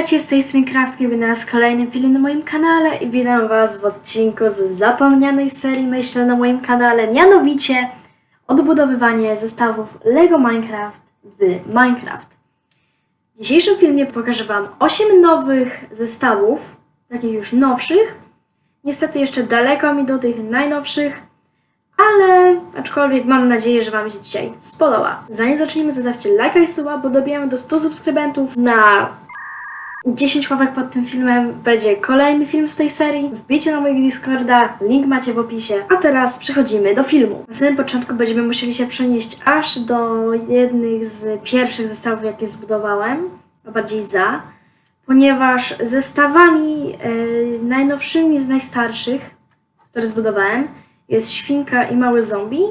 Witajcie z tej strony Kraftki, witam was w kolejnym filmie na moim kanale i witam was w odcinku z zapomnianej serii myślę na moim kanale, mianowicie odbudowywanie zestawów LEGO Minecraft w Minecraft. W dzisiejszym filmie pokażę wam 8 nowych zestawów, takich już nowszych. Niestety jeszcze daleko mi do tych najnowszych, ale aczkolwiek mam nadzieję, że Wam się dzisiaj spodoba. Zanim zaczniemy, zostawcie lajka i suba, bo dobijamy do 100 subskrybentów na 10 łapek pod tym filmem. Będzie kolejny film z tej serii. Wbijcie na mojego Discorda, link macie w opisie. A teraz przechodzimy do filmu. Na samym początku będziemy musieli się przenieść aż do jednych z pierwszych zestawów, jakie zbudowałem, a bardziej za, ponieważ zestawami e, najnowszymi z najstarszych, które zbudowałem, jest świnka i mały zombie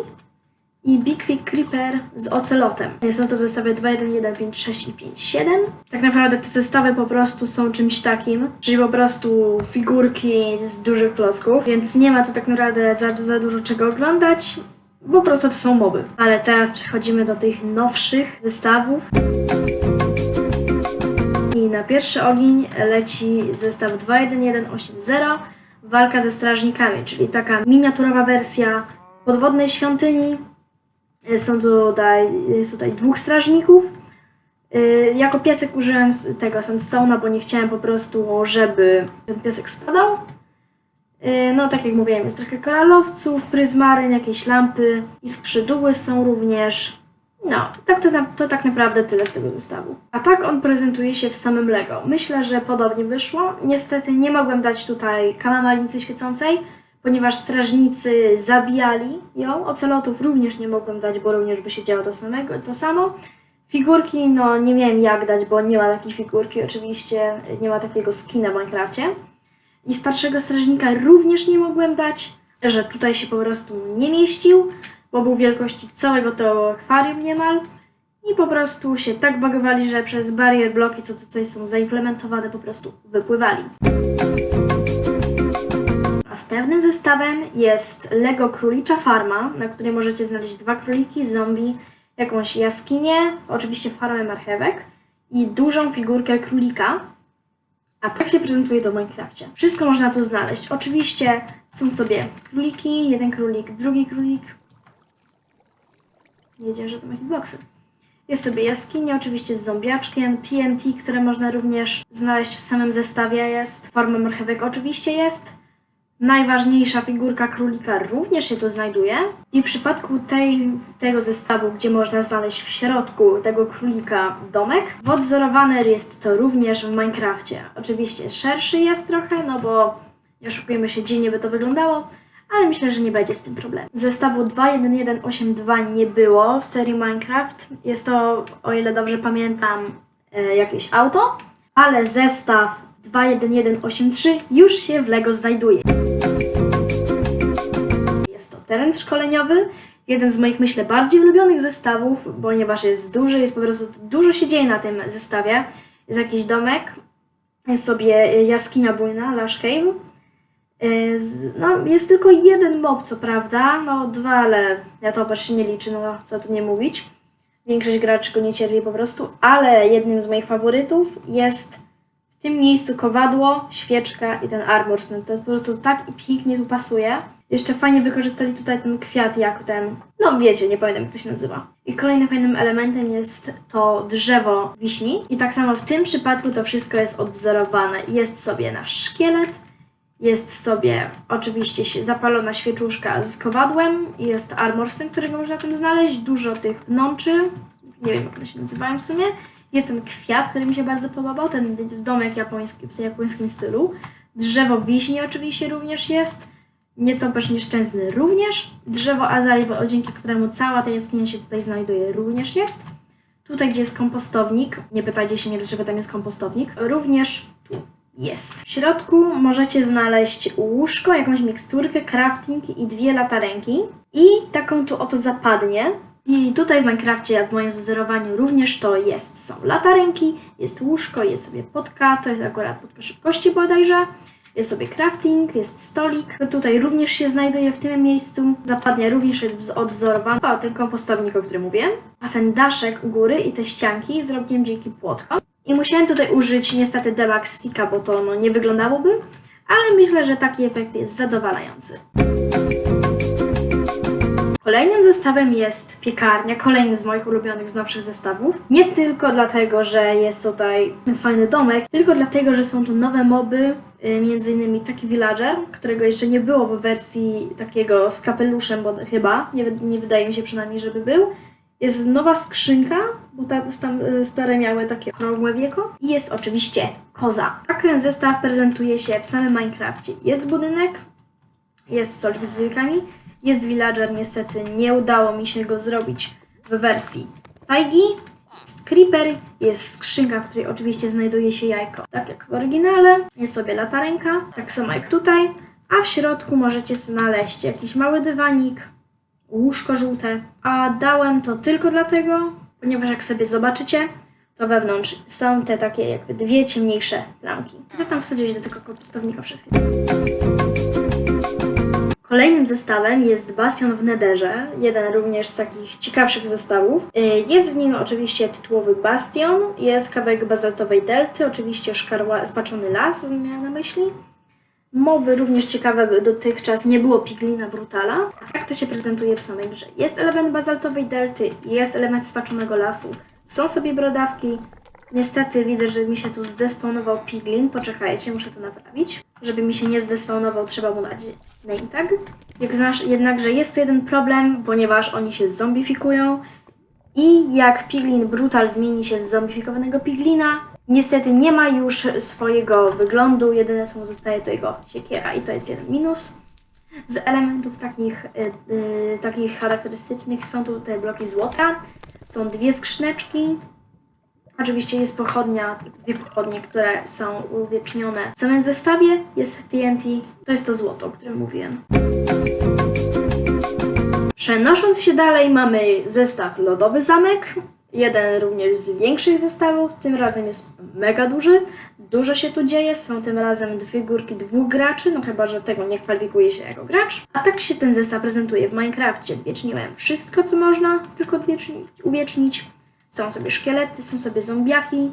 i Big Quick Creeper z ocelotem. Są to zestawy 2, 1, 1, 5, 6 i 5, 7. Tak naprawdę te zestawy po prostu są czymś takim, czyli po prostu figurki z dużych klocków, więc nie ma tu tak naprawdę za, za dużo czego oglądać. Po prostu to są moby. Ale teraz przechodzimy do tych nowszych zestawów. I na pierwszy ogień leci zestaw 21180 Walka ze strażnikami, czyli taka miniaturowa wersja podwodnej świątyni. Są tutaj, jest tutaj dwóch strażników. Yy, Jako piesek użyłem tego sandstone'a, bo nie chciałem po prostu, żeby ten piesek spadał. Yy, No, tak jak mówiłem, jest trochę koralowców, pryzmaryn, jakieś lampy i skrzydły są również. No, tak to, to tak naprawdę tyle z tego zestawu. A tak on prezentuje się w samym Lego. Myślę, że podobnie wyszło. Niestety nie mogłem dać tutaj kalamalicy świecącej, ponieważ strażnicy zabijali ją. Ocelotów również nie mogłem dać, bo również by się działo to, samego, to samo. Figurki, no nie miałem jak dać, bo nie ma takiej figurki, oczywiście nie ma takiego skina w Minecrafcie. I starszego strażnika również nie mogłem dać, że tutaj się po prostu nie mieścił, bo był wielkości całego tego akwarium niemal. I po prostu się tak bagowali, że przez barier bloki, co tutaj są zaimplementowane, po prostu wypływali. Następnym zestawem jest Lego Królicza Farma, na której możecie znaleźć dwa króliki, zombie, jakąś jaskinię, oczywiście farmę marchewek i dużą figurkę królika. A tak się prezentuje to w Minecrafcie. Wszystko można tu znaleźć. Oczywiście są sobie króliki, jeden królik, drugi królik. Nie wiedziałem, że to ma hitboxy. Jest sobie jaskinia, oczywiście z zombiaczkiem, TNT, które można również znaleźć w samym zestawie jest. Forma marchewek oczywiście jest. Najważniejsza figurka królika również się tu znajduje. I w przypadku tej, tego zestawu, gdzie można znaleźć w środku tego królika domek, wodzorowany jest to również w Minecrafcie. Oczywiście szerszy jest trochę, no bo nie oszukujemy się, dziwnie by to wyglądało, ale myślę, że nie będzie z tym problemu. Zestawu 2.1.1.8.2 nie było w serii Minecraft. Jest to, o ile dobrze pamiętam, e, jakieś auto, ale zestaw 2.1.1.8.3 już się w LEGO znajduje. Teren szkoleniowy, jeden z moich, myślę, bardziej ulubionych zestawów, ponieważ jest duży, jest po prostu dużo się dzieje na tym zestawie. Jest jakiś domek, jest sobie jaskinia bujna, Lush Cave. Z- No, jest tylko jeden mob, co prawda, no dwa, ale ja to się nie liczy, no co tu nie mówić. Większość graczy go nie cierpi po prostu, ale jednym z moich faworytów jest w tym miejscu kowadło, świeczka i ten armor stand. To po prostu tak pięknie tu pasuje. Jeszcze fajnie wykorzystali tutaj ten kwiat jako ten, no wiecie, nie pamiętam jak to się nazywa. I kolejnym fajnym elementem jest to drzewo wiśni. I tak samo w tym przypadku to wszystko jest odwzorowane. Jest sobie nasz szkielet, jest sobie oczywiście zapalona świeczuszka z kowadłem, jest armor którego można tam znaleźć, dużo tych pnączy, nie wiem jak one się nazywają w sumie. Jest ten kwiat, który mi się bardzo podobał, ten domek japoński, w japońskim stylu. Drzewo wiśni oczywiście również jest. Nietoperz nieszczęsny również. Drzewo azalii, bo- dzięki któremu cała ta jaskinia się tutaj znajduje, również jest. Tutaj, gdzie jest kompostownik, nie pytajcie się mnie, dlaczego tam jest kompostownik, również tu jest. W środku możecie znaleźć łóżko, jakąś miksturkę, crafting i dwie latarenki. I taką tu oto zapadnie. I tutaj w Minecrafcie, w moim zazerowaniu również to jest. Są latarenki, jest łóżko, jest sobie podka, to jest akurat podka szybkości bodajże. Jest sobie crafting, jest stolik. Tutaj również się znajduje w tym miejscu. Zapadnia również jest odwzorowany. O, ten kompostownik, o którym mówię. A ten daszek u góry i te ścianki zrobiłem dzięki płotkom. I musiałem tutaj użyć niestety debug sticka, bo to no, nie wyglądałoby, ale myślę, że taki efekt jest zadowalający. Kolejnym zestawem jest piekarnia, kolejny z moich ulubionych z nowszych zestawów. Nie tylko dlatego, że jest tutaj fajny domek, tylko dlatego, że są tu nowe moby, między innymi taki villager, którego jeszcze nie było w wersji takiego z kapeluszem, bo chyba, nie, nie wydaje mi się przynajmniej, żeby był. Jest nowa skrzynka, bo ta, tam y, stare miały takie okrągłe wieko. I jest oczywiście koza. Tak ten zestaw prezentuje się w samym Minecrafcie. Jest budynek, jest stolik z wilkami, jest villager, niestety nie udało mi się go zrobić w wersji tajgi. Creeper, jest skrzynka, w której oczywiście znajduje się jajko. Tak jak w oryginale, jest sobie latarenka, tak samo jak tutaj, a w środku możecie znaleźć jakiś mały dywanik, łóżko żółte, a dałem to tylko dlatego, ponieważ jak sobie zobaczycie, to wewnątrz są te takie jakby dwie ciemniejsze plamki. Co tam wsadziłeś do tego pustownika przed chwilą? Kolejnym zestawem jest Bastion w Nederze, jeden również z takich ciekawszych zestawów. Y, Jest w nim oczywiście tytułowy Bastion, jest kawałek bazaltowej delty, oczywiście szkarła, spaczony las, miałem na myśli. Moby również ciekawe, dotychczas nie było Piglina Brutala. Jak to się prezentuje w samej grze? Jest element bazaltowej delty, jest element spaczonego lasu, są sobie brodawki. Niestety widzę, że mi się tu zdespawnował Piglin. Poczekajcie, muszę to naprawić. Żeby mi się nie zdespawnował, trzeba mu dać name tag. Jak znasz, jednakże jest to jeden problem, ponieważ oni się zombifikują i jak Piglin Brutal zmieni się w zombifikowanego Piglina, niestety nie ma już swojego wyglądu, jedyne co mu zostaje to jego siekiera i to jest jeden minus. Z elementów takich, y, y, takich charakterystycznych są tu te bloki złota, są dwie skrzyneczki, Oczywiście jest pochodnia, dwie pochodnie, które są uwiecznione w samym zestawie. Jest TNT, to jest to złoto, o którym mówiłem. Przenosząc się dalej, mamy zestaw Lodowy Zamek. Jeden również z większych zestawów, tym razem jest mega duży. Dużo się tu dzieje, są tym razem dwie górki dwóch graczy, no chyba, że tego nie kwalifikuje się jako gracz. A tak się ten zestaw prezentuje w Minecrafcie. Odwieczniłem wszystko, co można tylko uwiecznić. Są sobie szkielety, są sobie zombiaki.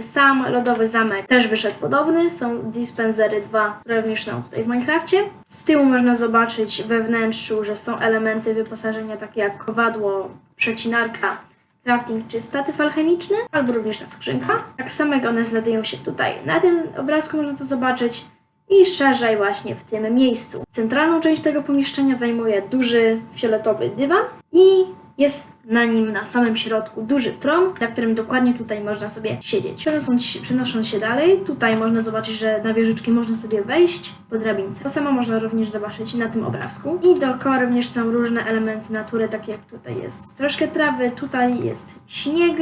Sam lodowy zamek też wyszedł podobny. Są dispensery 2, które również są tutaj w Minecrafcie. Z tyłu można zobaczyć we wnętrzu, że są elementy wyposażenia takie jak kowadło, przecinarka, crafting czy statyw alchemiczny, albo również ta skrzynka. Tak samo jak one znajdują się tutaj. Na tym obrazku można to zobaczyć i szerzej właśnie w tym miejscu. Centralną część tego pomieszczenia zajmuje duży fioletowy dywan i jest na nim na samym środku duży tron, na którym dokładnie tutaj można sobie siedzieć. Przenosząc, przenosząc się dalej, tutaj można zobaczyć, że na wieżyczki można sobie wejść po drabince. To samo można również zobaczyć na tym obrazku. I dookoła również są różne elementy natury, takie jak tutaj jest troszkę trawy, tutaj jest śnieg,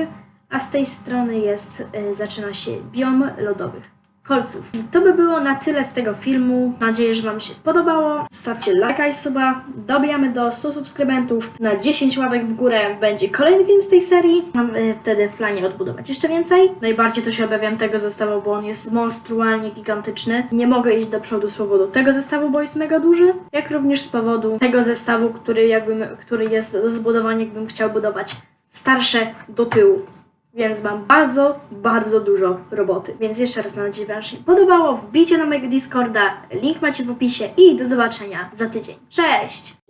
a z tej strony jest, y, zaczyna się biom lodowych kolców. To by było na tyle z tego filmu. Mam nadzieję, że Wam się podobało. Zostawcie lajka i suba. Dobijamy do 100 subskrybentów. Na 10 łapek w górę będzie kolejny film z tej serii. Mam wtedy w planie odbudować jeszcze więcej. Najbardziej to się obawiam tego zestawu, bo on jest monstrualnie gigantyczny. Nie mogę iść do przodu z powodu tego zestawu, bo jest mega duży. Jak również z powodu tego zestawu, który, jakbym, który jest do zbudowania, jakbym chciał budować starsze do tyłu. Więc mam bardzo, bardzo dużo roboty. Więc jeszcze raz mam nadzieję, że Wam się podobało. Wbijcie na mojego Discorda, link macie w opisie i do zobaczenia za tydzień. Cześć!